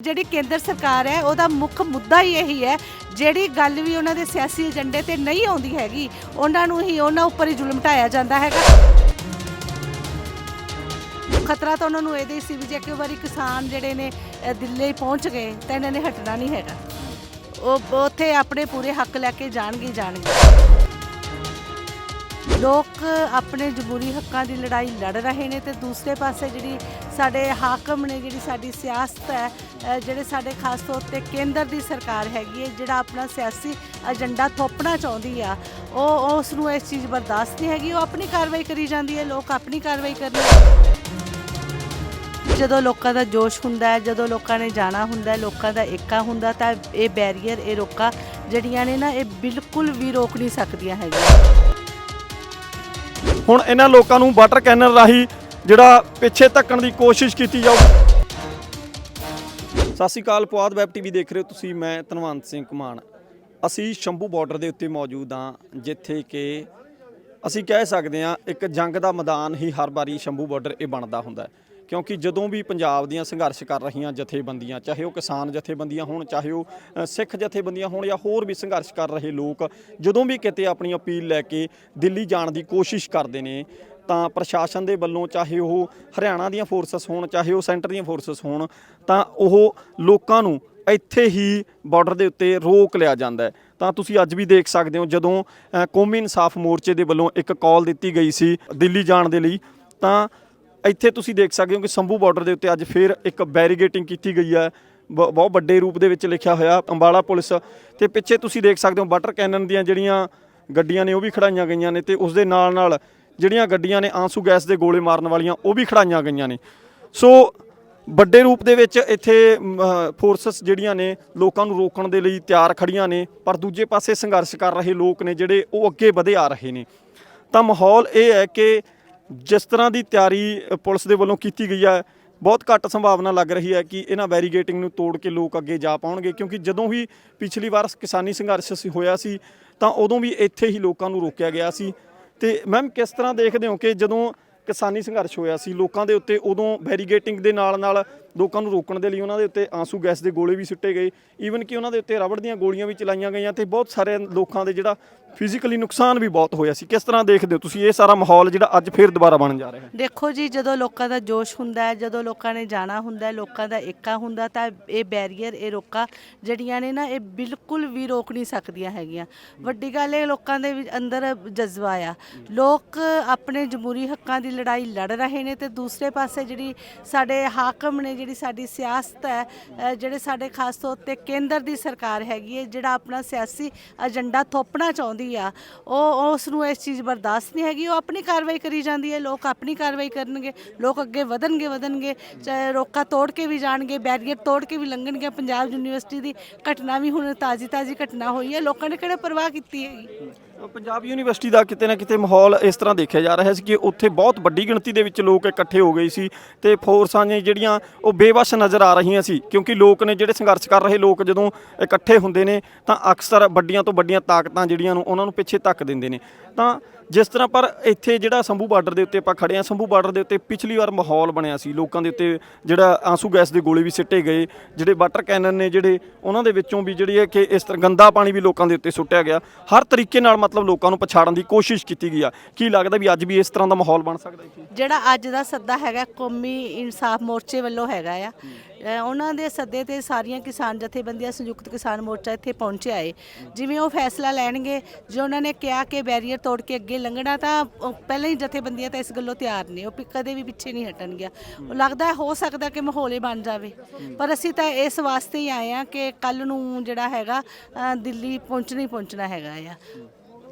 ਜਿਹੜੀ ਕੇਂਦਰ ਸਰਕਾਰ ਹੈ ਉਹਦਾ ਮੁੱਖ ਮੁੱਦਾ ਹੀ ਇਹੀ ਹੈ ਜਿਹੜੀ ਗੱਲ ਵੀ ਉਹਨਾਂ ਦੇ ਸਿਆਸੀ ਏਜੰਡੇ ਤੇ ਨਹੀਂ ਆਉਂਦੀ ਹੈਗੀ ਉਹਨਾਂ ਨੂੰ ਹੀ ਉਹਨਾਂ ਉੱਪਰ ਹੀ ਜ਼ੁਲਮ ਢਾਇਆ ਜਾਂਦਾ ਹੈਗਾ। ਖਤਰਾ ਤਾਂ ਉਹਨਾਂ ਨੂੰ ਇਹਦੇ ਹੀ ਸੀ ਵੀ ਜੇ ਇੱਕ ਵਾਰੀ ਕਿਸਾਨ ਜਿਹੜੇ ਨੇ ਅ, ਦਿੱਲੀ ਪਹੁੰਚ ਗਏ ਤਾਂ ਇਹਨਾਂ ਨੇ ਹਟਣਾ ਨਹੀਂ ਹੈਗਾ। ਉਹ ਉੱਥੇ ਆਪਣੇ ਪੂਰੇ ਹੱਕ ਲੈ ਕੇ ਜਾਣਗੇ ਹੀ ਜਾਣਗੇ। ਲੋਕ ਆਪਣੇ ਜਮਹੂਰੀ ਹੱਕਾਂ ਦੀ ਲੜਾਈ ਲੜ ਰਹੇ ਨੇ ਤੇ ਦੂਸਰੇ ਪਾਸੇ ਜਿਹੜੀ ਸਾਡੇ ਹਾਕਮ ਨੇ ਜਿਹੜੀ ਸਾਡੀ ਸਿਆਸਤ ਹੈ ਅ, ਜਿਹੜੇ ਸਾਡੇ ਖਾਸ ਤੌਰ ਤੇ ਕੇਂਦਰ ਦੀ ਸਰਕਾਰ ਹੈਗੀ ਹੈ ਜਿਹੜਾ ਆਪਣਾ ਸਿਆਸੀ ਏਜੰਡਾ ਥੋਪਣਾ ਚਾਹੁੰਦੀ ਆ ਉਹ ਉਸ ਨੂੰ ਇਸ ਚੀਜ਼ ਬਰਦਾਸ਼ਤ ਨਹੀਂ ਹੈਗੀ ਉਹ ਆਪਣੀ ਕਾਰਵਾਈ ਕਰੀ ਜਾਂਦੀ ਹੈ ਲੋਕ ਆਪਣੀ ਕਾਰਵਾਈ ਕਰਨੀ ਜਦੋਂ ਲੋਕਾਂ ਦਾ ਜੋਸ਼ ਹੁੰਦਾ ਹੈ ਜਦੋਂ ਲੋਕਾਂ ਨੇ ਜਾਣਾ ਹੁੰਦਾ ਹੈ ਲੋਕਾਂ ਦਾ ਏਕਾ ਹੁੰਦਾ ਤਾਂ ਇਹ ਬੈਰੀਅਰ ਇਹ ਰੋਕਾਂ ਜਿਹੜੀਆਂ ਨੇ ਨਾ ਇਹ ਬਿਲਕੁਲ ਵੀ ਰੋਕ ਨਹੀਂ ਸਕਦੀਆਂ ਹੈਗੀਆਂ। ਹੁਣ ਇਹਨਾਂ ਲੋਕਾਂ ਨੂੰ ਵਾਟਰ ਕੈਨਨ ਰਾਹੀਂ ਜਿਹੜਾ ਪਿੱਛੇ ਧੱਕਣ ਦੀ ਕੋਸ਼ਿਸ਼ ਕੀਤੀ ਜਾਊ। ਸਤਿ ਸ਼੍ਰੀ ਅਕਾਲ, ਪੁਆਧ ਵੈਬ ਟੀਵੀ ਦੇਖ ਰਹੇ ਹੋ ਤੁਸੀਂ, ਮੈਂ ਧਨਵੰਤ ਸਿੰਘ ਕੁਮਾਨ ਅਸੀਂ ਸ਼ੰਭੂ ਬਾਰਡਰ ਦੇ ਉੱਤੇ ਮੌਜੂਦ ਹਾਂ, ਜਿੱਥੇ ਕਿ ਅਸੀਂ ਕਹਿ ਸਕਦੇ ਹਾਂ, ਇੱਕ ਜੰਗ ਦਾ ਮੈਦਾਨ ਹੀ ਹਰ ਵਾਰੀ ਸ਼ੰਭੂ ਬਾਰਡਰ ਇਹ ਬਣਦਾ ਹੁੰਦਾ ਹੈ। ਕਿਉਂਕਿ ਜਦੋਂ ਵੀ ਪੰਜਾਬ ਦੀਆਂ ਸੰਘਰਸ਼ ਕਰ ਰਹੀਆਂ ਜਥੇਬੰਦੀਆਂ, ਚਾਹੇ ਉਹ ਕਿਸਾਨ ਜਥੇਬੰਦੀਆਂ ਹੋਣ, ਚਾਹੇ ਉਹ ਸਿੱਖ ਜਥੇਬੰਦੀਆਂ ਹੋਣ ਜਾਂ ਹੋਰ ਵੀ ਸੰਘਰਸ਼ ਕਰ ਰਹੇ ਲੋਕ, ਜਦੋਂ ਵੀ ਕਿਤੇ ਆਪਣੀ ਅਪੀਲ ਲੈ ਕੇ ਦਿੱਲੀ ਜਾਣ ਦੀ ਕੋਸ਼ਿਸ਼ ਕਰਦੇ ਨੇ ਤਾਂ ਪ੍ਰਸ਼ਾਸਨ ਦੇ ਵੱਲੋਂ ਚਾਹੇ ਉਹ ਹਰਿਆਣਾ ਦੀਆਂ ਫੋਰਸਸ ਹੋਣ, ਚਾਹੇ ਉਹ ਸੈਂਟਰ ਦੀਆਂ ਫੋਰਸਸ ਹੋਣ, ਤਾਂ ਉਹ ਲੋਕਾਂ ਨੂੰ ਇੱਥੇ ਹੀ ਬਾਰਡਰ ਦੇ ਉੱਤੇ ਰੋਕ ਲਿਆ ਜਾਂਦਾ ਹੈ। ਤਾਂ ਤੁਸੀਂ ਅੱਜ ਵੀ ਦੇਖ ਸਕਦੇ ਹੋ, ਜਦੋਂ ਕੌਮੀ ਇਨਸਾਫ ਮੋਰਚੇ ਦੇ ਵੱਲੋਂ ਇੱਕ ਕਾਲ ਦਿੱਤੀ ਗਈ ਸੀ ਦਿੱਲੀ ਜਾਣ ਦੇ ਲਈ, ਤਾਂ ਇੱਥੇ ਤੁਸੀਂ ਦੇਖ ਸਕਦੇ ਹੋ ਕਿ ਸੰਭੂ ਬਾਰਡਰ ਦੇ ਉੱਤੇ ਅੱਜ ਫੇਰ ਇੱਕ ਬੈਰੀਗੇਟਿੰਗ ਕੀਤੀ ਗਈ ਹੈ। ਬ- ਬਹੁਤ ਵੱਡੇ ਰੂਪ ਦੇ ਵਿੱਚ ਲਿਖਿਆ ਹੋਇਆ ਅੰਬਾਲਾ ਪੁਲਿਸ। ਤੇ ਪਿੱਛੇ ਤੁਸੀਂ ਦੇਖ ਸਕਦੇ ਹੋ ਵਾਟਰ ਕੈਨਨ ਦੀਆਂ ਜਿਹੜੀਆਂ ਗੱਡੀਆਂ ਨੇ, ਉਹ ਵੀ ਖੜਾਈਆਂ ਗਈਆਂ ਨੇ ਤੇ ਉਸ ਦੇ ਨਾਲ ਨਾਲ ਜਿਹੜੀਆਂ ਗੱਡੀਆਂ ਨੇ ਆਂਸੂ ਗੈਸ ਦੇ ਗੋਲੇ ਮਾਰਨ ਵਾਲੀਆਂ, ਉਹ ਵੀ ਖੜਾਈਆਂ ਗਈਆਂ ਨੇ। ਸੋ ਵੱਡੇ ਰੂਪ ਦੇ ਵਿੱਚ ਇੱਥੇ ਫੋਰਸਸ ਜਿਹੜੀਆਂ ਨੇ, ਲੋਕਾਂ ਨੂੰ ਰੋਕਣ ਦੇ ਲਈ ਤਿਆਰ ਖੜੀਆਂ ਨੇ, ਪਰ ਦੂਜੇ ਪਾਸੇ ਸੰਘਰਸ਼ ਕਰ ਰਹੇ ਲੋਕ ਨੇ ਜਿਹੜੇ ਉਹ ਅੱਗੇ ਵਧੇ ਆ ਰਹੇ ਨੇ। ਤਾਂ ਮਾਹੌਲ ਇਹ ਹੈ ਕਿ ਜਿਸ ਤਰ੍ਹਾਂ ਦੀ ਤਿਆਰੀ ਪੁਲਿਸ ਦੇ ਵੱਲੋਂ ਕੀਤੀ ਗਈ ਹੈ, ਬਹੁਤ ਘੱਟ ਸੰਭਾਵਨਾ ਲੱਗ ਰਹੀ ਹੈ ਕਿ ਇਹਨਾਂ ਬੈਰੀਗੇਟਿੰਗ ਨੂੰ ਤੋੜ ਕੇ ਲੋਕ ਅੱਗੇ ਜਾ ਪਾਉਣਗੇ, ਕਿਉਂਕਿ ਜਦੋਂ ਵੀ ਪਿਛਲੀ ਵਾਰ ਕਿਸਾਨੀ ਸੰਘਰਸ਼ ਸੀ, ਹੋਇਆ ਸੀ, ਤਾਂ ਉਦੋਂ ਵੀ ਇੱਥੇ ਹੀ ਲੋਕਾਂ ਨੂੰ ਰੋਕਿਆ ਗਿਆ ਸੀ। ਤੇ ਮੈਮ ਕਿਸ ਤਰ੍ਹਾਂ ਦੇਖਦੇ ਹੋ ਕਿ ਜਦੋਂ ਕਿਸਾਨੀ ਸੰਘਰਸ਼ ਹੋਇਆ ਸੀ, ਲੋਕਾਂ ਦੇ ਉੱਤੇ ਉਦੋਂ ਬੈਰੀਗੇਟਿੰਗ ਦੇ ਨਾਲ ਨਾਲ ਲੋਕਾਂ ਨੂੰ ਰੋਕਣ ਦੇ ਲਈ ਉਹਨਾਂ ਦੇ ਉੱਤੇ ਆਂਸੂ ਗੈਸ ਦੇ ਗੋਲੇ ਵੀ ਸਿੱਟੇ ਗਏ। ਈਵਨ ਕਿ ਉਹਨਾਂ ਦੇ ਉੱਤੇ ਰਬੜ ਦੀਆਂ ਗੋਲੀਆਂ ਵੀ ਚਲਾਈਆਂ ਗਈਆਂ ਤੇ ਬਹੁਤ ਸਾਰੇ ਲੋਕਾਂ ਦੇ ਜਿਹੜਾ ਫਿਜ਼ੀਕਲੀ ਨੁਕਸਾਨ ਵੀ ਬਹੁਤ ਹੋਇਆ ਸੀ। ਕਿਸ ਤਰ੍ਹਾਂ ਦੇਖਦੇ ਹੋ ਤੁਸੀਂ ਇਹ ਸਾਰਾ ਮਾਹੌਲ ਜਿਹੜਾ ਅੱਜ ਫੇਰ ਦੁਬਾਰਾ ਬਣ ਜਾ ਰਿਹਾ ਹੈ? ਦੇਖੋ ਜੀ, ਜਦੋਂ ਲੋਕਾਂ ਦਾ ਜੋਸ਼ ਹੁੰਦਾ ਹੈ, ਜਦੋਂ ਲੋਕਾਂ ਨੇ ਜਾਣਾ ਹੁੰਦਾ ਹੈ, ਲੋਕਾਂ ਦਾ ਏਕਾ ਹੁੰਦਾ, ਤਾਂ ਇਹ ਬੈਰੀਅਰ ਇਹ ਰੋਕਾਂ ਜਿਹੜੀਆਂ ਨੇ ਨਾ, ਇਹ ਬਿਲਕੁਲ ਵੀ ਰੋਕ ਨਹੀਂ ਸਕਦੀਆਂ ਹੈਗੀਆਂ। ਵੱਡੀ ਗੱਲ ਇਹ ਲੋਕਾਂ ਦੇ ਵਿੱਚ ਅੰਦਰ ਜਜ਼ਬਾ ਆ। ਲੋਕ ਆਪਣੇ ਜਮਹੂਰੀ ਹੱਕਾਂ ਦੀ ਲੜਾਈ ਲੜ ਰਹੇ ਨੇ ਤੇ ਦੂਸਰੇ ਪਾਸੇ ਜਿਹੜੀ ਸਾਡੇ ਹਾਕਮ ਨੇ, ਜਿਹੜੀ ਸਾਡੀ ਸਿਆਸਤ ਹੈ ਜਿਹੜੇ ਸਾਡੇ ਖਾਸ ਤੌਰ ਤੇ ਕੇਂਦਰ ਦੀ ਸਰਕਾਰ ਹੈਗੀ ਹੈ, ਜਿਹੜਾ ਆਪਣਾ ਸਿਆਸੀ ਏਜੰਡਾ ਥੋਪਣਾ ਚਾਹੁੰਦੀ ਆ। ਉਹ ਉਸ ਨੂੰ ਇਸ ਚੀਜ਼ ਬਰਦਾਸ਼ਤ ਨਹੀਂ ਹੈਗੀ। ਉਹ ਆਪਣੀ ਕਾਰਵਾਈ ਕਰੀ ਜਾਂਦੀ ਹੈ। ਲੋਕ ਆਪਣੀ ਕਾਰਵਾਈ ਕਰਨਗੇ। ਲੋਕ ਅੱਗੇ ਵਧਣਗੇ ਵਧਣਗੇ। ਚਾਹੇ ਰੋਕਾ ਤੋੜ ਕੇ ਵੀ ਜਾਣਗੇ, ਬੈਰੀਅਰ ਤੋੜ ਕੇ ਵੀ ਲੰਘਣਗੇ। ਪੰਜਾਬ ਯੂਨੀਵਰਸਿਟੀ ਦੀ ਘਟਨਾ ਵੀ ਹੁਣ ਤਾਜ਼ੀ ਤਾਜ਼ੀ ਘਟਨਾ ਹੋਈ ਹੈ। ਲੋਕਾਂ ਨੇ ਕਿਹੜੇ ਪਰਵਾਹ ਕੀਤੀ ਹੈਗੀ? ਪੰਜਾਬ ਯੂਨੀਵਰਸਿਟੀ ਦਾ ਕਿਤੇ ਨਾ ਕਿਤੇ ਮਾਹੌਲ ਇਸ ਤਰ੍ਹਾਂ ਦੇਖਿਆ ਜਾ ਰਿਹਾ ਸੀ ਕਿ ਉੱਥੇ ਬਹੁਤ ਵੱਡੀ ਗਿਣਤੀ ਦੇ ਵਿੱਚ ਲੋਕ ਇਕੱਠੇ ਹੋ ਗਏ ਸੀ ਤੇ ਫੋਰਸਾਂ ਨੇ ਜਿਹੜੀਆਂ ਉਹ ਬੇਵੱਸ ਨਜ਼ਰ ਆ ਰਹੀਆਂ ਸੀ ਕਿਉਂਕਿ ਲੋਕ ਨੇ ਜਿਹੜੇ ਸੰਘਰਸ਼ ਕਰ ਰਹੇ ਲੋਕ ਜਦੋਂ ਇਕੱਠੇ ਹੁੰਦੇ ਨੇ ਤਾਂ ਅਕਸਰ ਵੱਡੀਆਂ ਤੋਂ ਵੱਡੀਆਂ ਤਾਕਤਾਂ ਜਿਹੜੀਆਂ ਨੂੰ ਉਹਨਾਂ ਨੂੰ ਪਿੱਛੇ ਧੱਕ ਦਿੰਦੇ ਨੇ। ਤਾਂ ਜਿਸ ਤਰ੍ਹਾਂ ਪਰ ਇੱਥੇ ਜਿਹੜਾ ਸੰਭੂ ਬਾਰਡਰ ਦੇ ਉੱਤੇ ਆਪਾਂ ਖੜੇ ਆ ਸੰਭੂ ਬਾਰਡਰ ਦੇ ਉੱਤੇ ਪਿਛਲੀ ਵਾਰ ਮਾਹੌਲ ਬਣਿਆ ਸੀ। ਲੋਕਾਂ ਦੇ ਉੱਤੇ ਜਿਹੜਾ ਆਂਸੂ ਗੈਸ ਦੇ ਗੋਲੇ ਵੀ ਸਿੱਟੇ ਗਏ। ਜਿਹੜੇ ਵਾਟਰ ਕੈਨਨ ਨੇ ਜਿਹੜੇ ਉਹਨਾਂ ਦੇ ਵਿੱਚੋਂ ਵੀ ਜਿਹੜੀ ਹੈ ਕਿ ਇਸ ਤਰ੍ਹਾਂ ਗੰਦਾ ਪਾਣੀ ਵੀ ਲੋਕਾਂ ਦੇ ਉੱਤੇ ਸੁੱਟਿਆ ਗਿਆ। ਹਰ ਤਰੀਕੇ ਨਾਲ ਮਤਲਬ ਲੋਕਾਂ ਨੂੰ ਪਛਾੜਨ ਦੀ ਕੋਸ਼ਿਸ਼ ਕੀਤੀ ਗਈ ਆ। ਕੀ ਲੱਗਦਾ ਵੀ ਅੱਜ ਵੀ ਇਸ ਤਰ੍ਹਾਂ ਦਾ ਮਾਹੌਲ ਬਣ ਸਕਦਾ ਇੱਥੇ? ਜਿਹੜਾ ਅੱਜ ਦਾ ਸੱਦਾ ਹੈਗਾ, ਕੌਮੀ ਇਨਸਾਫ ਮੋਰਚੇ ਵੱਲੋਂ ਹੈਗਾ ਆ। ਅ, ਉਹਨਾਂ ਦੇ ਸੱਦੇ ਤੇ ਸਾਰੀਆਂ ਕਿਸਾਨ ਜਥੇਬੰਦੀਆਂ ਸੰਯੁਕਤ ਕਿਸਾਨ ਮੋਰਚਾ ਇੱਥੇ ਪਹੁੰਚਿਆ ਏ। ਜਿਵੇਂ ਉਹ ਫੈਸਲਾ ਲੈਣਗੇ ਜੇ ਉਹਨਾਂ ਨੇ ਕਿਹਾ ਕਿ ਬੈਰੀਅਰ ਤੋੜ ਕੇ ਅੱਗੇ ਲੰਘਣਾ ਤਾਂ ਉਹ ਪਹਿਲਾਂ ਹੀ ਜਥੇਬੰਦੀਆਂ ਤਾਂ ਇਸ ਗੱਲੋਂ ਤਿਆਰ ਨੇ। ਉਹ ਵੀ ਕਦੇ ਵੀ ਪਿੱਛੇ ਨਹੀਂ ਹਟਣਗੀਆਂ ਉਹ ਲੱਗਦਾ ਹੈ ਹੋ ਸਕਦਾ ਕਿ ਮਾਹੌਲ ਹੀ ਬਣ ਜਾਵੇ। ਪਰ ਅਸੀਂ ਤਾਂ ਇਸ ਵਾਸਤੇ ਹੀ ਆਏ ਆ ਕਿ ਕੱਲ ਨੂੰ ਜਿਹੜਾ ਹੈਗਾ ਅ, ਦਿੱਲੀ ਪਹੁੰਚਣਾ ਹੀ ਪਹੁੰਚਣਾ ਹੈਗਾ ਆ।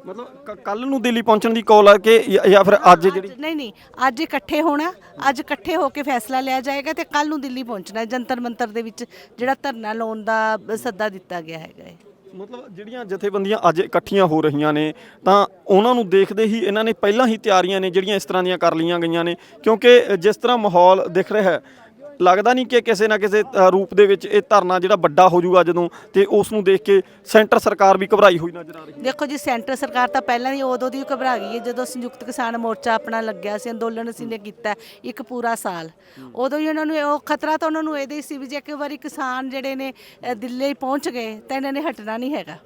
ਮਤਲਬ ਕੱਲ ਨੂੰ ਦਿੱਲੀ ਪਹੁੰਚਣ ਦੀ ਕਾਲ ਆ ਕਿ ਜਾਂ ਜਾਂ ਫਿਰ ਅੱਜ ਜਿਹੜੀ ਨਹੀਂ ਨਹੀਂ ਅੱਜ ਇਕੱਠੇ ਹੋਣਾ ਅੱਜ ਇਕੱਠੇ ਹੋ ਕੇ ਫੈਸਲਾ ਲਿਆ ਜਾਏਗਾ ਤੇ ਕੱਲ ਨੂੰ ਦਿੱਲੀ ਪਹੁੰਚਣਾ ਹੈ। ਜੰਤਰ ਮੰਤਰ ਦੇ ਵਿੱਚ ਜਿਹੜਾ ਧਰਨਾ ਲਾਉਣ ਦਾ ਸੱਦਾ ਦਿੱਤਾ ਗਿਆ ਹੈਗਾ ਹੈ ਮਤਲਬ ਜਿਹੜੀਆਂ ਜਥੇਬੰਦੀਆਂ ਅੱਜ ਇਕੱਠੀਆਂ ਹੋ ਰਹੀਆਂ ਨੇ ਤਾਂ ਉਹਨਾਂ ਨੂੰ ਦੇਖਦੇ ਹੀ ਇਹਨਾਂ ਨੇ ਪਹਿਲਾਂ ਹੀ ਤਿਆਰੀਆਂ ਨੇ ਜਿਹੜੀਆਂ ਇਸ ਤਰ੍ਹਾਂ ਦੀਆਂ ਕਰ ਲਈਆਂ ਗਈਆਂ ਨੇ ਕਿਉਂਕਿ ਜਿਸ ਤਰ੍ਹਾਂ ਮਾਹੌਲ ਦਿਖ ਰਿਹਾ ਹੈ ਲੱਗਦਾ ਨਹੀਂ ਕਿ ਕਿਸੇ ਨਾ ਕਿਸੇ ਅ, ਰੂਪ ਦੇ ਵਿੱਚ ਇਹ ਧਰਨਾ ਜਿਹੜਾ ਵੱਡਾ ਹੋ ਜਾਊਗਾ ਜਦੋਂ ਤੇ ਉਸ ਨੂੰ ਦੇਖ ਕੇ ਸੈਂਟਰ ਸਰਕਾਰ ਵੀ ਘਬਰਾਈ ਹੋਈ ਨਜ਼ਰ ਆ ਰਹੀ ਹੈ। ਦੇਖੋ ਜੀ ਸੈਂਟਰ ਸਰਕਾਰ ਤਾਂ ਪਹਿਲਾਂ ਹੀ ਉਦੋਂ ਦੀ ਘਬਰਾ ਗਈ ਹੈ ਜਦੋਂ ਸੰਯੁਕਤ ਕਿਸਾਨ ਮੋਰਚਾ ਆਪਣਾ ਲੱਗਿਆ ਸੀ ਅੰਦੋਲਨ ਅਸੀਂ ਨੇ ਕੀਤਾ ਇੱਕ ਪੂਰਾ ਸਾਲ। ਉਦੋਂ ਹੀ ਉਹਨਾਂ ਨੂੰ ਇਹ- ਉਹ ਖਤਰਾ ਤਾਂ ਉਹਨਾਂ ਨੂੰ ਇਹਦੇ ਹੀ ਸੀ ਵੀ ਜੇ ਇੱਕ ਵਾਰੀ ਕਿਸਾਨ ਜਿਹੜੇ ਨੇ ਅ, ਦਿੱਲੀ ਪਹੁੰਚ ਗਏ ਤਾਂ ਇਹਨਾਂ ਨੇ ਹਟਣਾ ਨਹੀਂ ਹੈਗਾ।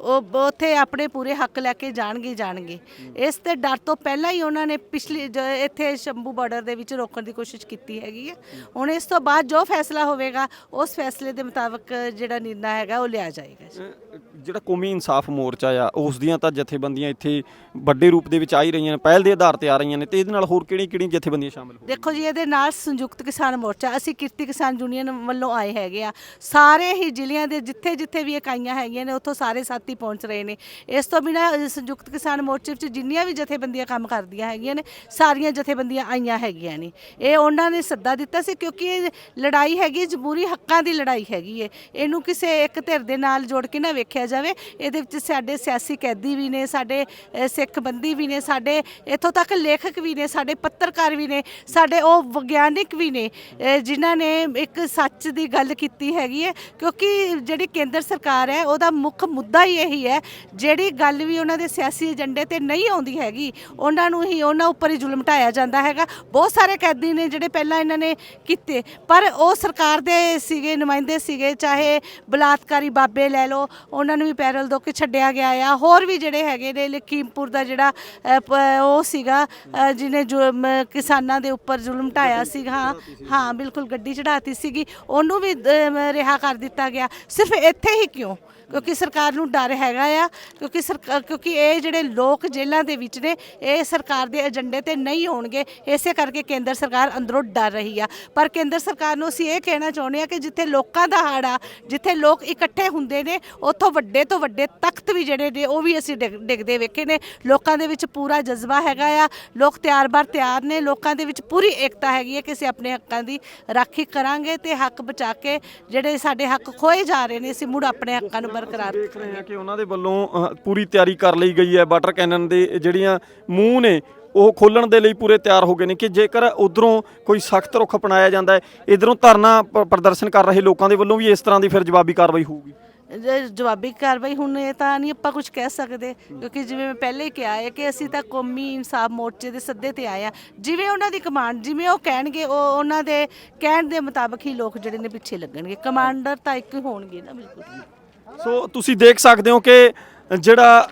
ਉਹ ਉੱਥੇ ਆਪਣੇ ਪੂਰੇ ਹੱਕ ਲੈ ਕੇ ਜਾਣਗੇ ਹੀ ਜਾਣਗੇ ਇਸ ਤੇ ਡਰ ਤੋਂ ਪਹਿਲਾਂ ਹੀ ਉਹਨਾਂ ਨੇ ਪਿਛਲੀ ਜ- ਇੱਥੇ ਸ਼ੰਭੂ ਬਾਰਡਰ ਦੇ ਵਿੱਚ ਰੋਕਣ ਦੀ ਕੋਸ਼ਿਸ਼ ਕੀਤੀ ਹੈਗੀ ਹੈ ਹੁਣ ਇਸ ਤੋਂ ਬਾਅਦ ਜੋ ਫੈਸਲਾ ਹੋਵੇਗਾ ਉਸ ਫੈਸਲੇ ਦੇ ਮੁਤਾਬਕ ਜਿਹੜਾ ਨਿਰਣਾ ਹੈਗਾ ਉਹ ਲਿਆ ਜਾਏਗਾ ਜੀ। ਅ, ਜਿਹੜਾ ਕੌਮੀ ਇਨਸਾਫ ਮੋਰਚਾ ਆ, ਉਸ ਦੀਆਂ ਤਾਂ ਜਥੇਬੰਦੀਆਂ ਇੱਥੇ ਵੱਡੇ ਰੂਪ ਦੇ ਵਿੱਚ ਆ ਹੀ ਰਹੀਆਂ ਨੇ, ਪਹਿਲ ਦੇ ਆਧਾਰ ਤੇ ਆ ਰਹੀਆਂ ਨੇ ਤੇ ਇਹਦੇ ਨਾਲ ਹੋਰ ਕਿਹੜੀ ਕਿਹੜੀਆਂ ਜਥੇਬੰਦੀਆਂ ਸ਼ਾਮਿਲ ਹੋ ਦੇਖੋ ਜੀ, ਇਹਦੇ ਨਾਲ ਸੰਯੁਕਤ ਕਿਸਾਨ ਮੋਰਚਾ, ਅਸੀਂ ਕਿਰਤੀ ਕਿਸਾਨ ਯੂਨੀਅਨ ਵੱਲੋਂ ਆਏ ਹੈਗੇ ਆ। ਸਾਰੇ ਹੀ ਜ਼ਿਲ੍ਹਿਆਂ ਦੇ ਜਿੱਥੇ ਜਿੱਥੇ ਵੀ ਇਕਾਈਆਂ ਹੈਗੀਆਂ ਨੇ, ਉੱਥੋਂ ਸਾਰੇ ਸਾਥੀ ਪਹੁੰਚ ਰਹੇ ਨੇ। ਇਸ ਤੋਂ ਬਿਨਾਂ ਸੰਯੁਕਤ ਕਿਸਾਨ ਮੋਰਚੇ ਵਿੱਚ ਜਿੰਨੀਆਂ ਵੀ ਜਥੇਬੰਦੀਆਂ ਕੰਮ ਕਰਦੀਆਂ ਹੈਗੀਆਂ ਨੇ, ਸਾਰੀਆਂ ਜਥੇਬੰਦੀਆਂ ਆਈਆਂ ਹੈਗੀਆਂ ਨੇ। ਇਹ ਉਹਨਾਂ ਨੇ ਸੱਦਾ ਦਿੱਤਾ ਸੀ, ਕਿਉਂਕਿ ਇਹ ਲੜਾਈ ਹੈਗੀ, ਜਮਹੂਰੀ ਹੱਕਾਂ ਦੀ ਲੜਾਈ ਹੈਗੀ ਹੈ ਇਹਨੂੰ ਕਿਸੇ ਇੱਕ ਧਿਰ ਦੇ ਨਾਲ ਜੋੜ ਕੇ ਨਾ ਵੇਖਿਆ ਜਾਵੇ। ਇਹਦੇ ਵਿੱਚ ਸਾਡੇ ਸਿਆਸੀ ਕੈਦੀ ਵੀ ਨੇ ਸਾਡੇ ਸਿੱਖ ਬੰਦੀ ਵੀ ਨੇ ਸਾਡੇ ਇੱਥੋਂ ਤੱਕ ਲੇਖਕ ਵੀ ਨੇ ਸਾਡੇ ਪੱਤਰਕਾਰ ਵੀ ਨੇ ਸਾਡੇ ਉਹ ਵਿਗਿਆਨਿਕ ਵੀ ਨੇ ਅ, ਜਿਨ੍ਹਾਂ ਨੇ ਇੱਕ ਸੱਚ ਦੀ ਗੱਲ ਕੀਤੀ ਹੈਗੀ ਹੈ। ਕਿਉਂਕਿ ਜਿਹੜੀ ਕੇਂਦਰ ਸਰਕਾਰ ਹੈ ਉਹਦਾ ਮੁੱਖ ਮੁੱਦਾ ਹੀ ਇਹੀ ਹੈ ਜਿਹੜੀ ਗੱਲ ਵੀ ਉਹਨਾਂ ਦੇ ਸਿਆਸੀ ਏਜੰਡੇ ਤੇ ਨਹੀਂ ਆਉਂਦੀ ਹੈਗੀ ਉਹਨਾਂ ਨੂੰ ਹੀ ਉਹਨਾਂ ਉੱਪਰ ਹੀ ਜ਼ੁਲਮ ਢਾਇਆ ਜਾਂਦਾ ਹੈਗਾ। ਬਹੁਤ ਸਾਰੇ ਕੈਦੀ ਨੇ ਜਿਹੜੇ ਪਹਿਲਾਂ ਇਹਨਾਂ ਨੇ ਕੀਤੇ ਪਰ ਉਹ ਸਰਕਾਰ ਦੇ ਸੀਗੇ ਨੁਮਾਇੰਦੇ ਸੀਗੇ ਚਾਹੇ ਬਲਾਤਕਾਰੀ ਬਾਬੇ ਲੈ ਲਓ ਉਹਨਾਂ ਨੂੰ ਵੀ ਪੈਰਲ ਦੋ ਕੇ ਛੱਡਿਆ ਗਿਆ ਆ। ਹੋਰ ਵੀ ਜਿਹੜੇ ਹੈਗੇ ਨੇ ਲਖੀਮਪੁਰ ਦਾ ਜਿਹੜਾ ਅ, ਪ- ਉਹ ਸੀਗਾ ਅ, ਜਿਹਨੇ ਜੋ ਮ- ਕਿਸਾਨਾਂ ਦੇ ਉੱਪਰ ਜ਼ੁਲਮ ਢਾਇਆ ਸੀਗਾ। ਹਾਂ ਹਾਂ ਬਿਲਕੁਲ ਗੱਡੀ ਚੜਾਤੀ ਸੀਗੀ। ਉਹਨੂੰ ਵੀ ਅ, ਮ- ਰਿਹਾ ਕਰ ਦਿੱਤਾ ਗਿਆ। ਸਿਰਫ ਇੱਥੇ ਹੀ ਕਿਉਂ? ਕਿਉਂਕਿ ਸਰਕਾਰ ਨੂੰ ਡਰ ਹੈਗਾ ਆ, ਕਿਉਂਕਿ ਸਰਕਾਰ ਕਿਉਂਕਿ ਇਹ ਜਿਹੜੇ ਲੋਕ ਜੇਲ੍ਹਾਂ ਦੇ ਵਿੱਚ ਨੇ, ਇਹ ਸਰਕਾਰ ਦੇ ਏਜੰਡੇ ਤੇ ਨਹੀਂ ਹੋਣਗੇ। ਇਸੇ ਕਰਕੇ ਕੇਂਦਰ ਸਰਕਾਰ ਅੰਦਰੋਂ ਡਰ ਰਹੀ ਆ। ਪਰ ਕੇਂਦਰ ਸਰਕਾਰ ਨੂੰ ਅਸੀਂ ਇਹ ਕਹਿਣਾ ਚਾਹੁੰਦੇ ਆ ਕਿ ਜਿੱਥੇ ਲੋਕਾਂ ਦਾ ਹਾੜ ਆ, ਜਿੱਥੇ ਲੋਕ ਇਕੱਠੇ ਹੁੰਦੇ ਨੇ, ਉੱਥੋਂ ਵੱਡੇ ਤੋਂ ਵੱਡੇ ਤਖਤ ਵੀ ਜਿਹੜੇ ਨੇ, ਉਹ ਵੀ ਅਸੀਂ ਡਿੱਗ- ਡਿੱਗਦੇ ਵੇਖੇ ਨੇ। ਲੋਕਾਂ ਦੇ ਵਿੱਚ ਪੂਰਾ ਜਜ਼ਬਾ ਹੈਗਾ ਆ। ਲੋਕ ਤਿਆਰ ਬਾਰ ਤਿਆਰ ਨੇ। ਲੋਕਾਂ ਦੇ ਵਿੱਚ ਪੂਰੀ ਏਕਤਾ ਹੈਗੀ ਹੈ ਕਿ ਅਸੀਂ ਆਪਣੇ ਹੱਕਾਂ ਦੀ ਰਾਖੀ ਕਰਾਂਗੇ ਤੇ ਹੱਕ ਬਚਾ ਕੇ ਜਿਹੜੇ ਸਾਡੇ ਹੱਕ ਖੋਏ ਜਾ ਰਹੇ ਨੇ, ਅਸੀਂ ਮੁੜ ਆਪਣੇ ਹੱਕਾਂ ਨੂੰ ਬਰਕਰਾਰ ਦੇਖ ਰਹੇ ਹਾਂ ਕਿ ਉਹਨਾਂ ਦੇ ਵੱਲੋਂ ਪੂਰੀ ਤਿਆਰੀ ਕਰ ਲਈ ਗਈ ਹੈ। ਵਾਟਰ ਕੈਨਨ ਦੇ ਜਿਹੜੀਆਂ ਮੂੰਹ ਨੇ ਉਹ ਖੋਲਣ ਦੇ ਲਈ ਪੂਰੇ ਤਿਆਰ ਹੋ ਗਏ ਨੇ ਕਿ ਜੇਕਰ ਉਧਰੋਂ ਕੋਈ ਸਖਤ ਰੁਖ ਅਪਣਾਇਆ ਜਾਂਦਾ ਹੈ ਇਧਰੋਂ ਧਰਨਾ ਪ- ਪ੍ਰਦਰਸ਼ਨ ਕਰ ਰਹੇ ਲੋਕਾਂ ਦੇ ਵੱਲੋਂ ਵੀ ਇਸ ਤਰ੍ਹਾਂ ਦੀ ਫਿਰ ਜਵਾਬੀ ਕਾਰਵਾਈ ਹੋਊਗੀ। ਜ- ਜਵਾਬੀ ਕਾਰਵਾਈ ਹੁਣ ਇਹ ਤਾਂ ਨਹੀਂ ਆਪਾਂ ਕੁਝ ਕਹਿ ਸਕਦੇ ਕਿਉਂਕਿ ਜਿਵੇਂ ਮੈਂ ਪਹਿਲੇ ਕਿਹਾ ਹੈ ਕਿ ਅਸੀਂ ਤਾਂ ਕੌਮੀ ਇਨਸਾਫ ਮੋਰਚੇ ਦੇ ਸੱਦੇ ਤੇ ਆਏ ਆ ਜਿਵੇਂ ਉਹਨਾਂ ਦੀ ਕਮਾਂਡ ਜਿਵੇਂ ਉਹ ਕਹਿਣਗੇ ਉਹ ਉਹਨਾਂ ਦੇ ਕਹਿਣ ਦੇ ਮੁਤਾਬਕ ਹੀ ਲੋਕ ਜਿਹੜੇ ਨੇ ਪਿੱਛੇ ਲੱਗਣਗੇ। ਕਮਾਂਡਰ ਤਾਂ ਇੱਕ ਹੀ ਹੋਣਗੇ ਨਾ ਬਿਲਕੁਲ। ਸੋ ਤੁਸੀਂ ਦੇਖ ਸਕਦੇ ਹੋ ਕਿ ਜਿਹੜਾ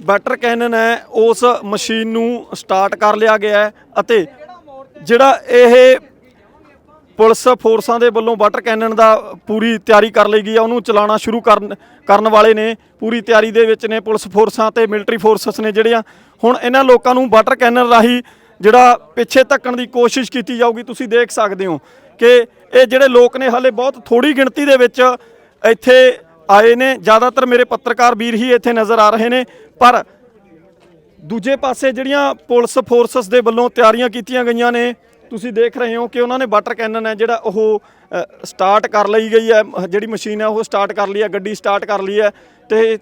ਵਾਟਰ ਕੈਨਨ ਹੈ, ਉਸ ਮਸ਼ੀਨ ਨੂੰ ਸਟਾਰਟ ਕਰ ਲਿਆ ਗਿਆ ਹੈ ਅਤੇ ਜਿਹੜਾ ਇਹ ਪੁਲਿਸ ਫੋਰਸਾਂ ਦੇ ਵੱਲੋਂ ਵਾਟਰ ਕੈਨਨ ਦਾ ਪੂਰੀ ਤਿਆਰੀ ਕਰ ਲਈ ਗਈ ਹੈ, ਉਹਨੂੰ ਚਲਾਉਣਾ ਸ਼ੁਰੂ ਕਰਨ ਕਰਨ ਵਾਲੇ ਨੇ, ਪੂਰੀ ਤਿਆਰੀ ਦੇ ਵਿੱਚ ਨੇ ਪੁਲਿਸ ਫੋਰਸਾਂ ਤੇ ਮਿਲਟਰੀ ਫੋਰਸਸ ਨੇ ਜਿਹੜੀਆਂ। ਹੁਣ ਇਹਨਾਂ ਲੋਕਾਂ ਨੂੰ ਵਾਟਰ ਕੈਨਨ ਰਾਹੀਂ ਜਿਹੜਾ ਪਿੱਛੇ ਧੱਕਣ ਦੀ ਕੋਸ਼ਿਸ਼ ਕੀਤੀ ਜਾਊਗੀ, ਤੁਸੀਂ ਦੇਖ ਸਕਦੇ ਹੋ ਕਿ ਇਹ ਜਿਹੜੇ ਲੋਕ ਨੇ, ਹਾਲੇ ਬਹੁਤ ਥੋੜੀ ਗਿਣਤੀ ਦੇ ਵਿੱਚ ਇੱਥੇ ਆਏ ਨੇ। ਜ਼ਿਆਦਾਤਰ ਮੇਰੇ ਪੱਤਰਕਾਰ ਵੀਰ ਹੀ ਇੱਥੇ ਨਜ਼ਰ ਆ ਰਹੇ ਨੇ। ਪਰ ਦੂਜੇ ਪਾਸੇ ਜਿਹੜੀਆਂ ਪੁਲਿਸ ਫੋਰਸਸ ਦੇ ਵੱਲੋਂ ਤਿਆਰੀਆਂ ਕੀਤੀਆਂ ਗਈਆਂ ਨੇ, ਤੁਸੀਂ ਦੇਖ ਰਹੇ ਹੋ ਕਿ ਉਹਨਾਂ ਨੇ ਵਾਟਰ ਕੈਨਨ ਹੈ, ਜਿਹੜਾ ਉਹ ਸਟਾਰਟ ਕਰ ਲਈ ਗਈ ਹੈ। ਜਿਹੜੀ ਮਸ਼ੀਨ ਹੈ, ਉਹ ਸਟਾਰਟ ਕਰ ਲਈ ਹੈ, ਗੱਡੀ ਸਟਾਰਟ ਕਰ ਲਈ ਹੈ। ਤੇ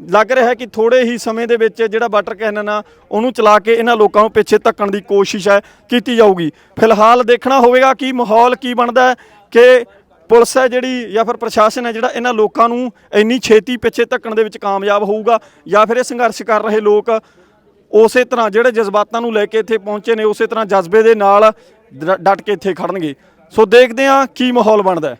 ਲੱਗ ਰਿਹਾ ਹੈ ਕਿ ਥੋੜੇ ਹੀ ਸਮੇਂ ਦੇ ਵਿੱਚ ਜਿਹੜਾ ਵਾਟਰ ਕੈਨਨ ਆ, ਉਹਨੂੰ ਚਲਾ ਕੇ ਇਹਨਾਂ ਲੋਕਾਂ ਨੂੰ ਪਿੱਛੇ ਧੱਕਣ ਦੀ ਕੋਸ਼ਿਸ਼ ਹੈ, ਕੀਤੀ ਜਾਊਗੀ। ਫਿਲਹਾਲ ਦੇਖਣਾ ਹੋਵੇਗਾ ਕਿ ਮਾਹੌਲ ਕੀ ਬਣਦਾ ਹੈ, ਕਿ ਪੁਲਿਸ ਹੈ ਜਿਹੜੀ ਜਾਂ ਫਿਰ ਪ੍ਰਸ਼ਾਸਨ ਹੈ ਜਿਹੜਾ ਇਹਨਾਂ ਲੋਕਾਂ ਨੂੰ ਇੰਨੀ ਛੇਤੀ ਪਿੱਛੇ ਧੱਕਣ ਦੇ ਵਿੱਚ ਕਾਮਯਾਬ ਹੋਊਗਾ ਜਾਂ ਫਿਰ ਇਹ ਸੰਘਰਸ਼ ਕਰ ਰਹੇ ਲੋਕ ਉਸੇ ਤਰ੍ਹਾਂ ਜਿਹੜੇ ਜਜ਼ਬਾਤਾਂ ਨੂੰ ਲੈ ਕੇ ਇੱਥੇ ਪਹੁੰਚੇ ਨੇ, ਉਸੇ ਤਰ੍ਹਾਂ ਜਜ਼ਬੇ ਦੇ ਨਾਲ ਡ- ਡਟ ਕੇ ਇੱਥੇ ਖੜਨਗੇ। ਸੋ ਦੇਖਦੇ ਹਾਂ ਕੀ ਮਾਹੌਲ ਬਣਦਾ ਹੈ।